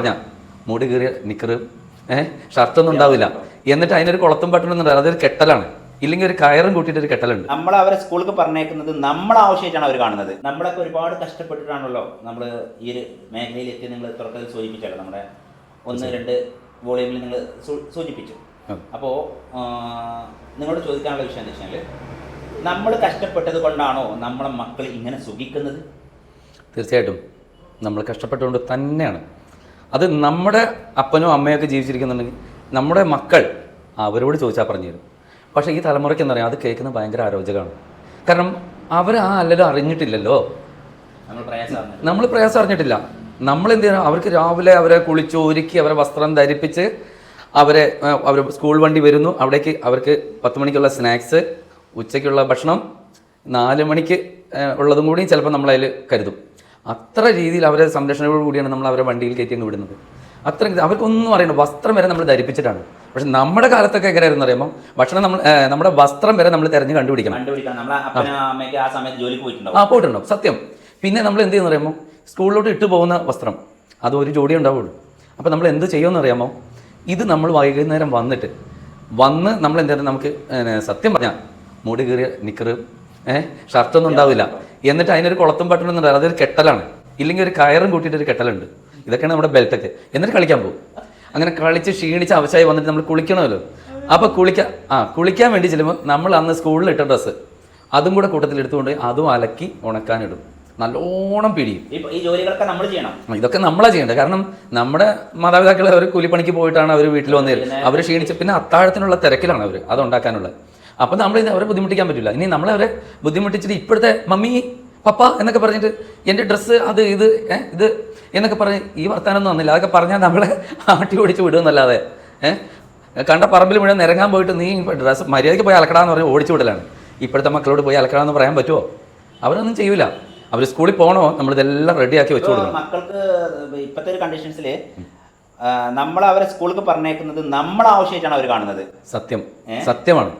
പറഞ്ഞ മുടി കീറിയ നിക്കറ് ഏഹ് ഷർട്ടൊന്നും ഉണ്ടാവില്ല. എന്നിട്ട് അതിനൊരു കുളത്തും പട്ടണം അതൊരു കെട്ടലാണ്. ഇല്ലെങ്കിൽ ഒരു കയറും കൂട്ടിയിട്ട് ഒരു കെട്ടലുണ്ട്. നമ്മൾ അവരെ സ്കൂളിൽ പറഞ്ഞേക്കുന്നത് നമ്മൾ ആവശ്യമായിട്ടാണ് അവർ കാണുന്നത്. നമ്മളൊക്കെ ഒരുപാട് കഷ്ടപ്പെട്ടിട്ടാണല്ലോ നമ്മൾ ഈ ഒരു മേഖലയിൽ എത്തി നിങ്ങൾ തുടക്കത്തിൽ സൂചിപ്പിച്ചല്ലോ. നമ്മുടെ ഒന്ന് രണ്ട് വോളിയമിൽ നിങ്ങൾ സൂചിപ്പിച്ചു. അപ്പോൾ നിങ്ങളോട് ചോദിക്കാനുള്ള വിഷയം എന്താ വെച്ചാൽ നമ്മൾ കഷ്ടപ്പെട്ടത് കൊണ്ടാണോ നമ്മളെ മക്കൾ ഇങ്ങനെ സുഖിക്കുന്നത്? തീർച്ചയായിട്ടും. നമ്മൾ കഷ്ടപ്പെട്ടുകൊണ്ട് തന്നെയാണ്. അത് നമ്മുടെ അപ്പനോ അമ്മയൊക്കെ ജീവിച്ചിരിക്കുന്നുണ്ടെങ്കിൽ നമ്മുടെ മക്കൾ അവരോട് ചോദിച്ചാൽ പറഞ്ഞു തരും. പക്ഷേ ഈ തലമുറയ്ക്ക് എന്താ പറയുക അത് കേൾക്കുന്നത് ഭയങ്കര അരോചകമാണ്. കാരണം അവർ ആ അല്ലല്ലോ അറിഞ്ഞിട്ടില്ലല്ലോ. നമ്മൾ പ്രയാസം അറിഞ്ഞിട്ടില്ല. നമ്മൾ എന്ത് ചെയ്യണം? അവർക്ക് രാവിലെ അവരെ കുളിച്ച് ഒരുക്കി അവരെ വസ്ത്രം ധരിപ്പിച്ച് അവരെ അവർ സ്കൂൾ വണ്ടി വരുന്നു. അവിടേക്ക് അവർക്ക് പത്ത് മണിക്കുള്ള സ്നാക്സ് ഉച്ചയ്ക്കുള്ള ഭക്ഷണം നാല് മണിക്ക് ഉള്ളതും കൂടി ചിലപ്പോൾ നമ്മളതിൽ കരുതും. അത്ര രീതിയിൽ അവരെ സംരക്ഷണയോട് കൂടിയാണ് നമ്മൾ അവരെ വണ്ടിയിൽ കയറ്റി അങ്ങ് വിടുന്നത്. അത്ര അവർക്കൊന്നും അറിയണം വസ്ത്രം വരെ നമ്മൾ ധരിപ്പിച്ചിട്ടാണ്. പക്ഷെ നമ്മുടെ കാലത്തൊക്കെ എങ്ങനെയായിരുന്നു അറിയുമ്പോൾ ഭക്ഷണം നമ്മൾ നമ്മുടെ വസ്ത്രം വരെ നമ്മൾ തിരഞ്ഞ് കണ്ടുപിടിക്കണം. ആ. പോയിട്ടുണ്ടാവും. ആ പോയിട്ടുണ്ടാവും. സത്യം. പിന്നെ നമ്മൾ എന്ത് ചെയ്യുന്ന അറിയാമോ സ്കൂളിലോട്ട് ഇട്ട് പോകുന്ന വസ്ത്രം. അത് ഒരു ജോഡി ഉണ്ടാവുള്ളൂ. അപ്പോൾ നമ്മൾ എന്ത് ചെയ്യുമെന്ന് അറിയാമോ ഇത് നമ്മൾ വൈകുന്നേരം വന്നിട്ട് വന്ന് നമ്മൾ എന്തായാലും നമുക്ക് സത്യം പറഞ്ഞാൽ മുടി കീറിയ നിക്കറ് ഏഹ് ഷർട്ടൊന്നും ഉണ്ടാവില്ല. എന്നിട്ട് അതിനൊരു കുളത്തും പട്ടണം അതൊരു കെട്ടലാണ്. ഇല്ലെങ്കിൽ ഒരു കയറും കൂട്ടിയിട്ട് ഒരു കെട്ടലുണ്ട്. ഇതൊക്കെയാണ് നമ്മുടെ ബെൽറ്റൊക്കെ. എന്നിട്ട് കളിക്കാൻ പോകും. അങ്ങനെ കളിച്ച് ക്ഷീണിച്ച് അവശായി വന്നിട്ട് നമ്മൾ കുളിക്കണമല്ലോ. അപ്പോൾ കുളിക്കാൻ ആ കുളിക്കാൻ വേണ്ടി ചെല്ലുമ്പോൾ നമ്മൾ അന്ന് സ്കൂളിൽ ഇട്ട ഡ്രസ്സ് അതും കൂടെ കൂട്ടത്തിൽ എടുത്തുകൊണ്ട് അതും അലക്കി ഉണക്കാനിടും. നല്ലോണം പിടിയും. ഈ ജോലികളൊക്കെ നമ്മൾ ചെയ്യണം. ഇതൊക്കെ നമ്മളാ ചെയ്യേണ്ടത്. കാരണം നമ്മുടെ മാതാപിതാക്കൾ അവർ കൂലിപ്പണിക്ക് പോയിട്ടാണ് അവർ വീട്ടിൽ വന്നത്. അവർ ക്ഷീണിച്ച് പിന്നെ അത്താഴത്തിനുള്ള തിരക്കിലാണ് അവർ അത് ഉണ്ടാക്കാനുള്ളത് അപ്പം നമ്മൾ ഇത് അവരെ ബുദ്ധിമുട്ടിക്കാൻ പറ്റില്ല. ഇനി നമ്മളെ നമ്മളവരെ ബുദ്ധിമുട്ടിച്ചിട്ട് ഇപ്പോഴത്തെ മമ്മി പപ്പ എന്നൊക്കെ പറഞ്ഞിട്ട് എന്റെ ഡ്രസ്സ് അത് ഇത് ഇത് എന്നൊക്കെ പറഞ്ഞ് ഈ വർത്താനൊന്നും വന്നില്ല. അതൊക്കെ പറഞ്ഞാൽ നമ്മളെ ആട്ടി ഓടിച്ച് വിടുമെന്നല്ലാതെ ഏഹ് കണ്ട പറമ്പിൽ മുഴുവൻ നിരങ്ങാൻ പോയിട്ട് നീ ഡ്രസ്സ് മര്യാദയ്ക്ക് പോയി അലക്കടാന്ന് പറഞ്ഞ് ഓടിച്ചു വിടലാണ്. ഇപ്പോഴത്തെ മക്കളോട് പോയി അലക്കടാന്ന് പറയാൻ പറ്റുമോ അവരൊന്നും ചെയ്യൂല. അവർ സ്കൂളിൽ പോകണോ നമ്മളിതെല്ലാം റെഡിയാക്കി വെച്ചു കൊടുക്കണം. മക്കൾക്ക് ഇപ്പോഴത്തെ ഒരു കണ്ടീഷൻസിൽ നമ്മൾ അവരെ സ്കൂളിൽ പറഞ്ഞേക്കുന്നത് നമ്മൾ ആവശ്യമായിട്ടാണ് അവർ കാണുന്നത്. സത്യം. സത്യമാണ്.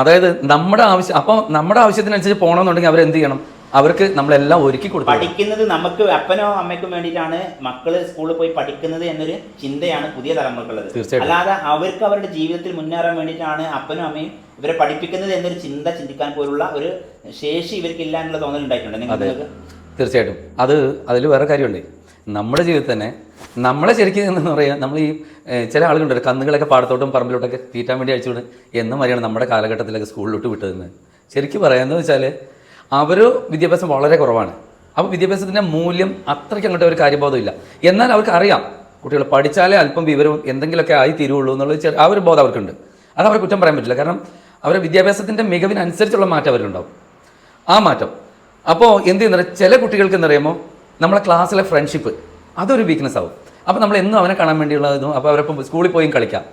അതായത് നമ്മുടെ ആവശ്യം അപ്പോൾ നമ്മുടെ ആവശ്യത്തിനനുസരിച്ച് പോകണമെന്നുണ്ടെങ്കിൽ അവരെന്ത് ചെയ്യണം? അവർക്ക് നമ്മളെല്ലാം ഒരുക്കി കൊടുക്കും പഠിക്കുന്നത് നമുക്ക് അപ്പനോ അമ്മയ്ക്കും വേണ്ടിയിട്ടാണ് മക്കൾ സ്കൂളിൽ പോയി പഠിക്കുന്നത് എന്നൊരു ചിന്തയാണ് പുതിയ തലമുറക്കുള്ളത്. തീർച്ചയായിട്ടും. അല്ലാതെ അവർക്ക് അവരുടെ ജീവിതത്തിൽ മുന്നേറാൻ വേണ്ടിയിട്ടാണ് അപ്പനും അമ്മയും ഇവരെ പഠിപ്പിക്കുന്നത് എന്നൊരു ചിന്ത ചിന്തിക്കാൻ പോലുള്ള ഒരു ശേഷി ഇവർക്കില്ല എന്നുള്ള തോന്നൽ ഉണ്ടായിട്ടുണ്ട് നിങ്ങൾക്ക് തീർച്ചയായിട്ടും. അത് അതിൽ വേറെ കാര്യമുണ്ട്. നമ്മുടെ ജീവിതത്തിൽ തന്നെ നമ്മളെ ശരിക്കും എന്ന് പറയാം നമ്മൾ ഈ ചില ആളുകളുണ്ട് കന്നുകളൊക്കെ പാടത്തോട്ടും പറമ്പിലോട്ടൊക്കെ തീറ്റാൻ വേണ്ടി അയച്ചുകൊണ്ട് എന്ന മാതിരിയാണ് നമ്മുടെ കാലഘട്ടത്തിലൊക്കെ സ്കൂളിലോട്ട് വിട്ടതെന്ന്. ശരിക്കും പറയാമെന്ന് വെച്ചാൽ അവർ വിദ്യാഭ്യാസം വളരെ കുറവാണ്. അപ്പോൾ വിദ്യാഭ്യാസത്തിന്റെ മൂല്യം അത്രയ്ക്ക് അങ്ങോട്ട് ഒരു കാര്യബോധമില്ല. എന്നാൽ അവർക്ക് അറിയാം കുട്ടികൾ പഠിച്ചാലേ അല്പം വിവരവും എന്തെങ്കിലുമൊക്കെ ആയി തീരുള്ളൂ എന്നുള്ള ആ ഒരു ബോധം അവർക്കുണ്ട്. അത് അവരെ കുറ്റം പറയാൻ പറ്റില്ല. കാരണം അവരുടെ വിദ്യാഭ്യാസത്തിന്റെ മികവിനനുസരിച്ചുള്ള മാറ്റം അവരുണ്ടാവും ആ മാറ്റം. അപ്പോൾ എന്ത് ചെയ്യുന്നത് ചില കുട്ടികൾക്ക് എന്നറിയുമ്പോൾ നമ്മളെ ക്ലാസ്സിലെ ഫ്രണ്ട്ഷിപ്പ് അതൊരു വീക്ക്നെസ് ആവും. അപ്പോൾ നമ്മൾ എന്നും അവനെ കാണാൻ വേണ്ടിയുള്ളതും അപ്പോൾ അവരൊപ്പം സ്കൂളിൽ പോയി കളിക്കാം.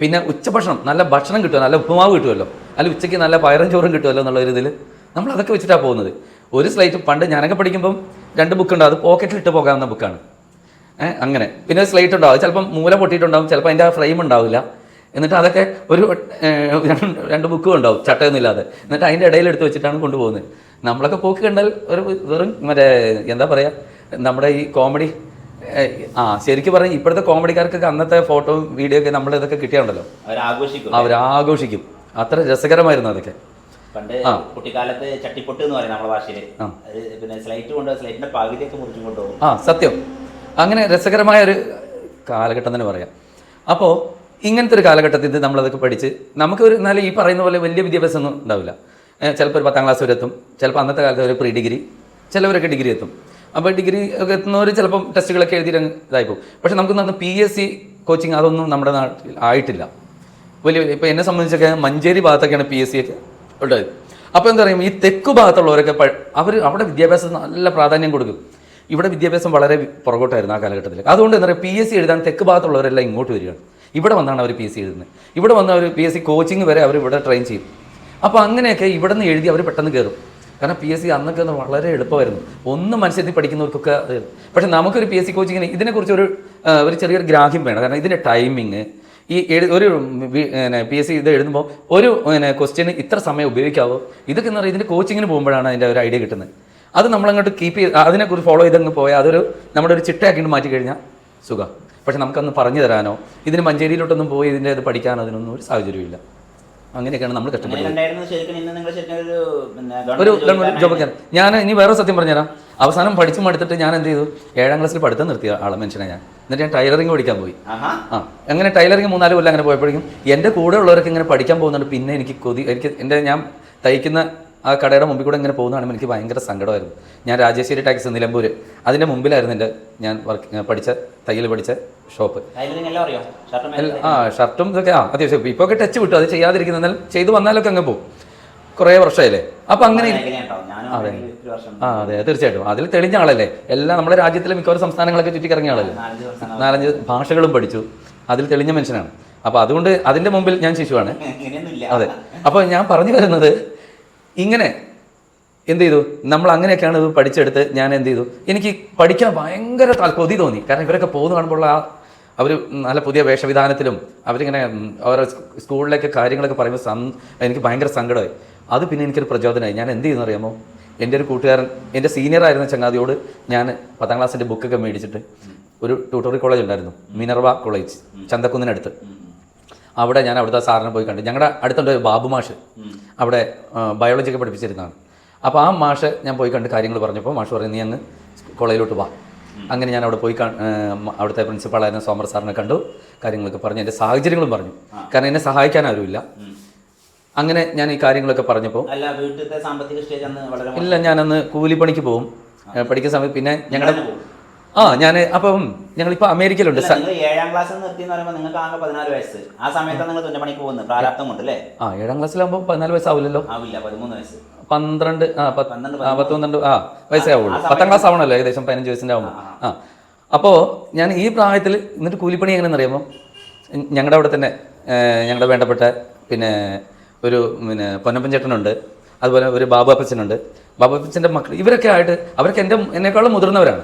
പിന്നെ ഉച്ചഭക്ഷണം നല്ല ഭക്ഷണം കിട്ടുമോ നല്ല ഉപ്പുമാവ് കിട്ടുമല്ലോ അല്ല ഉച്ചയ്ക്ക് നല്ല പയറും ചോറും കിട്ടുമല്ലോ എന്നുള്ള ഒരു ഇതിൽ നമ്മൾ അതൊക്കെ വെച്ചിട്ടാണ് പോകുന്നത്. ഒരു സ്ലൈറ്റ് പണ്ട് ഞാനൊക്കെ പഠിക്കുമ്പം രണ്ട് ബുക്ക് ഉണ്ടാവും അത് പോക്കറ്റിൽ ഇട്ട് പോകാവുന്ന ബുക്കാണ് അങ്ങനെ. പിന്നെ ഒരു സ്ലൈറ്റ് ഉണ്ടാവും. ചിലപ്പം മൂല പൊട്ടിയിട്ടുണ്ടാവും. ചിലപ്പോൾ അതിന്റെ ആ ഫ്രെയിം ഉണ്ടാവില്ല. എന്നിട്ട് അതൊക്കെ ഒരു രണ്ട് ബുക്കും ഉണ്ടാവും. ചട്ടയൊന്നും ഇല്ലാതെ എന്നിട്ട് അതിന്റെ ഇടയിൽ എടുത്ത് വെച്ചിട്ടാണ് കൊണ്ടുപോകുന്നത്. നമ്മളൊക്കെ പോക്ക് കണ്ടാൽ ഒരു വെറും മറ്റേ എന്താ പറയുക നമ്മുടെ ഈ കോമഡി ആ ശരിക്കും പറഞ്ഞാൽ ഇപ്പോഴത്തെ കോമഡിക്കാർക്കൊക്കെ അന്നത്തെ ഫോട്ടോ വീഡിയോ ഒക്കെ നമ്മൾ ഇതൊക്കെ കിട്ടിയുണ്ടല്ലോ. അവർ ആഘോഷിക്കും അവരാഘോഷിക്കും. അത്ര രസകരമായിരുന്നു അതൊക്കെ. പണ്ട് ആ. കുട്ടിക്കാലത്ത് ചട്ടിപ്പൊട്ട് എന്ന് പറയും നമ്മുടെ ഭാഷയിൽ പിന്നെ സ്ലൈറ്റ് കൊണ്ട് സ്ലൈറ്റിന്റെ പകുതിയൊക്കെ മുറിച്ചും കൊണ്ടുപോകും ആ സത്യം. അങ്ങനെ രസകരമായ ഒരു കാലഘട്ടം തന്നെ പറയാം. അപ്പോൾ ഇങ്ങനത്തെ ഒരു കാലഘട്ടത്തിൽ നമ്മളതൊക്കെ പഠിച്ച് നമുക്ക് ഒരു എന്നാലും ഈ പറയുന്ന പോലെ വലിയ വിദ്യാഭ്യാസം ഒന്നും ഉണ്ടാവില്ല. ചിലപ്പോൾ ഒരു പത്താം ക്ലാസ് വരെ എത്തും. ചിലപ്പോൾ അന്നത്തെ കാലത്ത് ഒരു പ്രീ ഡിഗ്രി ചിലവരൊക്കെ ഡിഗ്രി എത്തും. അപ്പോൾ ഡിഗ്രി ഒക്കെ എത്തുന്നവർ ചിലപ്പം ടെസ്റ്റുകളൊക്കെ എഴുതിയിട്ട് ഇതായി പോകും പക്ഷേ നമുക്ക് പി എസ് സി കോച്ചിങ് അതൊന്നും നമ്മുടെ നാട്ടിൽ ആയിട്ടില്ല. വലിയ വലിയ ഇപ്പോൾ എന്നെ സംബന്ധിച്ചൊക്കെ മഞ്ചേരി ഭാഗത്തൊക്കെയാണ് പി എസ് സി ഒക്കെ ഉള്ളത്. അപ്പോൾ എന്താ പറയുക ഈ തെക്ക് ഭാഗത്തുള്ളവരൊക്കെ അവർ അവിടെ വിദ്യാഭ്യാസത്തിന് നല്ല പ്രാധാന്യം കൊടുക്കും. ഇവിടെ വിദ്യാഭ്യാസം വളരെ പുറകോട്ടായിരുന്നു ആ കാലഘട്ടത്തിൽ അതുകൊണ്ട് എന്താ പറയുക പി എസ് സി എഴുതാൻ തെക്ക് ഭാഗത്തുള്ളവരെല്ലാം ഇങ്ങോട്ട് വരികയാണ്. ഇവിടെ വന്നാണ് അവർ പി എസ് സി എഴുതുന്നത്. ഇവിടെ വന്ന് അവർ പി എസ് സി കോച്ചിങ് വരെ അവർ ഇവിടെ ട്രെയിൻ ചെയ്യും. അപ്പോൾ അങ്ങനെയൊക്കെ ഇവിടെ നിന്ന് എഴുതി അവർ പെട്ടെന്ന് കയറും കാരണം പി എസ് സി അന്നൊക്കെ ഒന്ന് വളരെ എളുപ്പമായിരുന്നു. ഒന്ന് മനസ്സിലെത്തി പഠിക്കുന്നവർക്കൊക്കെ അത് പക്ഷെ നമുക്കൊരു പി എസ് സി കോച്ചിങ്ങിന് ഇതിനെക്കുറിച്ച് ഒരു ഒരു ചെറിയൊരു ഗ്രാഹ്യം വേണം. കാരണം ഇതിന്റെ ടൈമിങ് ഈ എഴു ഒരു പി എസ് സി ഇത് എഴുതുമ്പോൾ ഒരു പിന്നെ ക്വസ്റ്റ്യന് ഇത്ര സമയം ഉപയോഗിക്കാവോ? ഇതൊക്കെ എന്ന് പറയുന്നത് ഇതിന്റെ കോച്ചിങ്ങിന് പോകുമ്പോഴാണ് അതിന്റെ ഒരു ഐഡിയ കിട്ടുന്നത്. അത് നമ്മളങ്ങോട്ട് കീപ്പ് ചെയ്ത് അതിനെക്കുറിച്ച് ഫോളോ ചെയ്തങ്ങ് പോയാൽ അതൊരു നമ്മുടെ ഒരു ചിട്ടയാക്കിയിട്ട് മാറ്റി കഴിഞ്ഞാൽ സുഖം. പക്ഷെ നമുക്കൊന്ന് പറഞ്ഞു തരാനോ? ഇതിന് മഞ്ചേരിയിലോട്ടൊന്നും പോയി ഇതിന്റെ ഇത് പഠിക്കാനോ അതിനൊന്നും ഒരു സാഹചര്യമില്ല അങ്ങനെയൊക്കെയാണ് നമ്മൾ കഷ്ടപ്പെടുന്നത് ഒരു ഗവൺമെന്റ് ഗവൺമെന്റ് ഞാൻ ഇനി വേറെ സത്യം പറഞ്ഞുതരാം. അവസാനം പഠിച്ചു മടുത്തിട്ട് ഞാൻ എന്ത് ചെയ്തു? ഏഴാം ക്ലാസ്സിൽ പഠിത്തം നിർത്തിയ ആളെ മനുഷ്യനെ ഞാൻ. എന്നിട്ട് ഞാൻ ടൈലറിംഗ് പഠിക്കാൻ പോയി. ആ അങ്ങനെ ടൈലറിങ് മൂന്നാൽ കൊല്ലം അങ്ങനെ പോയപ്പോഴേക്കും എന്റെ കൂടെ ഉള്ളവരൊക്കെ ഇങ്ങനെ പഠിക്കാൻ പോകുന്നുണ്ട്. പിന്നെ എനിക്ക് കൊതി എനിക്ക് എന്റെ ഞാൻ തയ്ക്കുന്ന ആ കടയുടെ മുമ്പിൽ കൂടെ ഇങ്ങനെ പോകുന്നതാണ് എനിക്ക് ഭയങ്കര സങ്കടമായിരുന്നു. ഞാൻ രാജേശ്വരി ടാക്സ് നിലമ്പൂർ അതിന്റെ മുമ്പിലായിരുന്നു എന്റെ ഞാൻ വർക്ക് പഠിച്ച തയ്യൽ പഠിച്ച ഷോപ്പ് ആ ഷർട്ടും ഇതൊക്കെ ആ അത്യാവശ്യം. ഇപ്പോൾ ഒക്കെ ടച്ച് വിട്ടു അത് ചെയ്യാതിരിക്കുന്ന എന്നാലും ചെയ്തു വന്നാലൊക്കെ അങ്ങ് പോകും കുറേ വർഷമായില്ലേ? അപ്പം അങ്ങനെ അതെ. ആ അതെ. തീർച്ചയായിട്ടും. അതിൽ തെളിഞ്ഞ ആളല്ലേ? എല്ലാം നമ്മുടെ രാജ്യത്തിലെ മിക്കവാറും സംസ്ഥാനങ്ങളൊക്കെ ചുറ്റിക്കിറങ്ങിയ ആളല്ലേ? നാലഞ്ച് ഭാഷകളും പഠിച്ചു. അതിൽ തെളിഞ്ഞ മനുഷ്യനാണ്. അപ്പോൾ അതുകൊണ്ട് അതിന്റെ മുമ്പിൽ ഞാൻ ശിശുവാണ്. അതെ. അപ്പോൾ ഞാൻ പറഞ്ഞു വരുന്നത് ഇങ്ങനെ എന്ത് ചെയ്തു? നമ്മൾ അങ്ങനെയൊക്കെയാണ് ഇത് പഠിച്ചെടുത്ത് ഞാൻ എന്ത് ചെയ്തു? എനിക്ക് പഠിക്കാൻ ഭയങ്കര കൊതി തോന്നി. കാരണം ഇവരൊക്കെ പോകുന്ന കാണുമ്പോൾ ആ അവർ നല്ല പുതിയ വേഷവിധാനത്തിലും അവരിങ്ങനെ അവരുടെ സ്കൂളിലേക്ക് കാര്യങ്ങളൊക്കെ പറയുമ്പോൾ സം എനിക്ക് ഭയങ്കര സങ്കടമായി. അത് പിന്നെ എനിക്കൊരു പ്രചോദനമായി. ഞാൻ എന്ത് ചെയ്യുന്നു അറിയാമോ? എന്റെ ഒരു കൂട്ടുകാരൻ എന്റെ സീനിയർ ആയിരുന്ന ചങ്ങാതിയോട് ഞാൻ പത്താം ക്ലാസ്സിന്റെ ബുക്കൊക്കെ മേടിച്ചിട്ട് ഒരു ട്യൂട്ടോറിയൽ കോളേജ് ഉണ്ടായിരുന്നു. മിനർവ കോളേജ് ചന്തക്കുന്നിനടുത്ത്. അവിടെ ഞാൻ അവിടുത്തെ സാറിനെ പോയി കണ്ടു. ഞങ്ങളുടെ അടുത്തുണ്ട് ബാബു മാഷ്. അവിടെ ബയോളജി ഒക്കെ പഠിപ്പിച്ചിരുന്നതാണ്. അപ്പോൾ ആ മാഷ് ഞാൻ പോയി കണ്ട് കാര്യങ്ങൾ പറഞ്ഞപ്പോൾ മാഷ് പറഞ്ഞു നീ അങ്ങ് കോളേജിലോട്ട് വാ. അങ്ങനെ ഞാൻ അവിടെ പോയി അവിടുത്തെ പ്രിൻസിപ്പാളായിരുന്ന സോമർ സാറിനെ കണ്ടു കാര്യങ്ങളൊക്കെ പറഞ്ഞു എന്റെ സാഹചര്യങ്ങളും പറഞ്ഞു. കാരണം എന്നെ സഹായിക്കാൻ ആരുമില്ല. അങ്ങനെ ഞാൻ ഈ കാര്യങ്ങളൊക്കെ പറഞ്ഞപ്പോൾ ഇല്ല ഞാനന്ന് കൂലിപ്പണിക്ക് പോകും പഠിക്കുന്ന സമയത്ത് പിന്നെ ഞങ്ങളുടെ. ആ ഞാൻ അപ്പം ഞങ്ങൾ ഇപ്പൊ അമേരിക്കയിലുണ്ട് ഏഴാം ക്ലാസ് നിർത്തി എന്ന് പറയുമ്പോൾ നിങ്ങൾക്ക് ആകെ പതിനാല് വയസ്സ്. ആ സമയത്താണ് നിങ്ങൾ തുന്നപ്പണിക്ക് പോകുന്നത്? പ്രാരാബ്ദം കൊണ്ട് അല്ലേ? ആ ഏഴാം ക്ലാസ്സിലാകുമ്പോൾ പതിനാല് വയസ്സാവില്ലല്ലോ. ആവില്ല പതിമൂന്ന് വയസ്സ്. പന്ത്രണ്ട് ആ പത്ത് പന്ത്രണ്ട്, ആ ആ വയസ്സേ ആവുള്ളൂ. പത്താം ക്ലാസ് ആവണല്ലോ ഏകദേശം പതിനഞ്ച് വയസ്സിന്റെ ആവുമ്പോൾ ആ അപ്പോൾ ഞാൻ ഈ പ്രായത്തിൽ എന്നിട്ട് കൂലിപ്പണി എങ്ങനെയെന്ന് അറിയാമോ ഞങ്ങളുടെ അവിടെ തന്നെ ഞങ്ങളുടെ വേണ്ടപ്പെട്ട പിന്നെ ഒരു പിന്നെ പൊന്നപ്പൻ ചേട്ടനുണ്ട്. അതുപോലെ ഒരു ബാബു അപ്പച്ചനുണ്ട്. ബാബു അപ്പച്ചന്റെ മക്കൾ ഇവരൊക്കെ ആയിട്ട് അവരൊക്കെ എന്റെ എന്നെക്കാളും മുതിർന്നവരാണ്.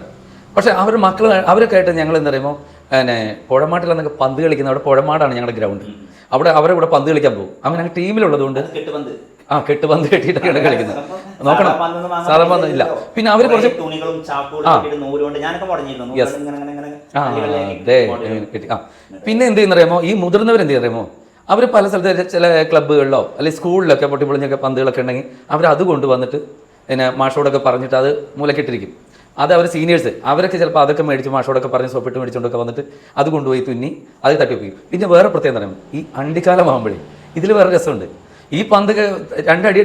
പക്ഷേ അവർ മക്കൾ അവരൊക്കെ ആയിട്ട് ഞങ്ങൾ എന്താ പറയുമ്പോൾ പിന്നെ പുഴമാട്ടിലെന്നൊക്കെ പന്ത് കളിക്കുന്ന അവിടെ പുഴമാടാണ് ഞങ്ങളുടെ ഗ്രൗണ്ട്. അവിടെ അവരെ കൂടെ പന്ത് കളിക്കാൻ പോകും. അങ്ങനെ ഞങ്ങൾ ടീമിലുള്ളതുകൊണ്ട് ആ കെട്ടുപന്ത് കെട്ടിയിട്ടൊക്കെയാണ് കളിക്കുന്നത്. നോക്കണം. സാധാ സാധാരണ പന്ത് ഇല്ല. പിന്നെ അവർ കുറച്ച് ആ. അതെ കെട്ടി. ആ. പിന്നെ എന്ത് ചെയ്യുന്നറിയാമോ ഈ മുതിർന്നവർ എന്ത് ചെയ്യുന്നറിയാമോ അവർ പല സ്ഥലത്ത് ചില ക്ലബ്ബുകളിലോ അല്ലെങ്കിൽ സ്കൂളിലൊക്കെ പൊട്ടിപ്പൊളിഞ്ഞൊക്കെ പന്തുകളൊക്കെ ഉണ്ടെങ്കിൽ അവർ അത് കൊണ്ടുവന്നിട്ട് പിന്നെ മാഷോടൊക്കെ പറഞ്ഞിട്ട് അത് മൂലക്കിട്ടിരിക്കും. അത് അവർ സീനിയേഴ്സ് അവരൊക്കെ ചിലപ്പോൾ അതൊക്കെ മേടിച്ച് മാഷോടൊക്കെ പറഞ്ഞ് സോപ്പിട്ട് മേടിച്ചുകൊണ്ടൊക്കെ വന്നിട്ട് അത് കൊണ്ടുപോയി തുന്നി അത് തട്ടിപ്പിക്കും പിന്നെ വേറെ പ്രത്യേകം പറയുമ്പോൾ ഈ അണ്ടിക്കാലം ആകുമ്പോഴേ ഇതിൽ വേറെ രസമുണ്ട്. ഈ പന്ത് രണ്ടടി അടിക്കുമ്പോൾ